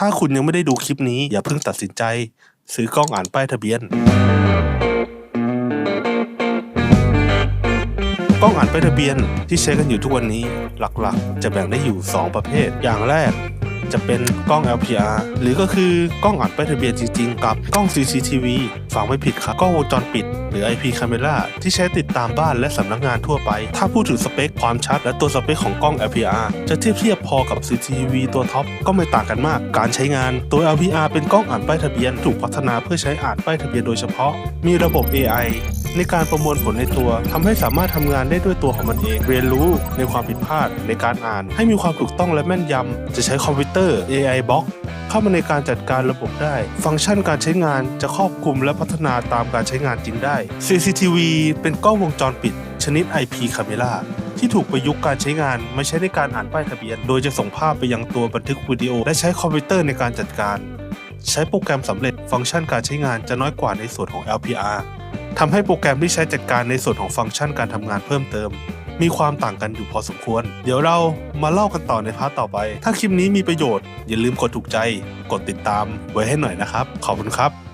ถ้าคุณยังไม่ได้ดูคลิปนี้อย่าเพิ่งตัดสินใจ ซื้อกล้องอ่านป้ายทะเบียน กล้องอ่านป้ายทะเบียนที่ใช้กันอยู่ทุกวันนี้หลักๆ จะแบ่งได้อยู่ 2 ประเภท อย่างแรก จะเป็นกล้อง LPR หรือก็คือกล้องอ่านป้ายทะเบียนจริง ๆ กับกล้อง CCTV ฟังไม่ผิดครับกล้องวงจรปิด หรือ IP Camera ที่ใช้ติดตามบ้านและสำนักงานทั่วไป ถ้าพูดถึงสเปคความชัดและตัวสเปคของกล้อง LPR จะเทียบเทียบพอกับ CCTV ตัวท็อปก็ไม่ต่างกันมาก การใช้งานตัว LPR เป็นกล้องอ่านป้ายทะเบียนถูกพัฒนาเพื่อใช้อ่านป้ายทะเบียนโดยเฉพาะ มีระบบ AI ในการประมวลผลในตัวทำให้สามารถทำงานได้ด้วยตัวของมันเอง เรียนรู้ในความผิดพลาดในการอ่าน ให้มีความถูกต้องและแม่นยำจะใช้คอมพิวเตอร์ AI Box เข้ามาในการจัดการระบบได้ ฟังก์ชันการใช้งานจะครอบคลุมและพัฒนาตามการใช้งานจริงได้ CCTV เป็นกล้องวงจรปิด ชนิด IP Camera ที่ถูกประยุกต์การใช้งานมาใช้ในการอ่านป้ายทะเบียน โดยจะส่งภาพไปยังตัวบันทึกวิดีโอ และใช้คอมพิวเตอร์ในการจัดการ ใช้โปรแกรมสำเร็จฟังก์ชันการใช้งานจะน้อยกว่าในส่วนของ LPR ทำให้โปรแกรมที่ใช้จัดการในส่วนของฟังก์ชันการทำงานเพิ่มเติม มีความต่างกันอยู่พอสมควร เดี๋ยวเรามาเล่ากันต่อในพาร์ทต่อไป ถ้าคลิปนี้มีประโยชน์อย่าลืมกดถูกใจ กดติดตามไว้ให้หน่อยนะครับ ขอบคุณครับ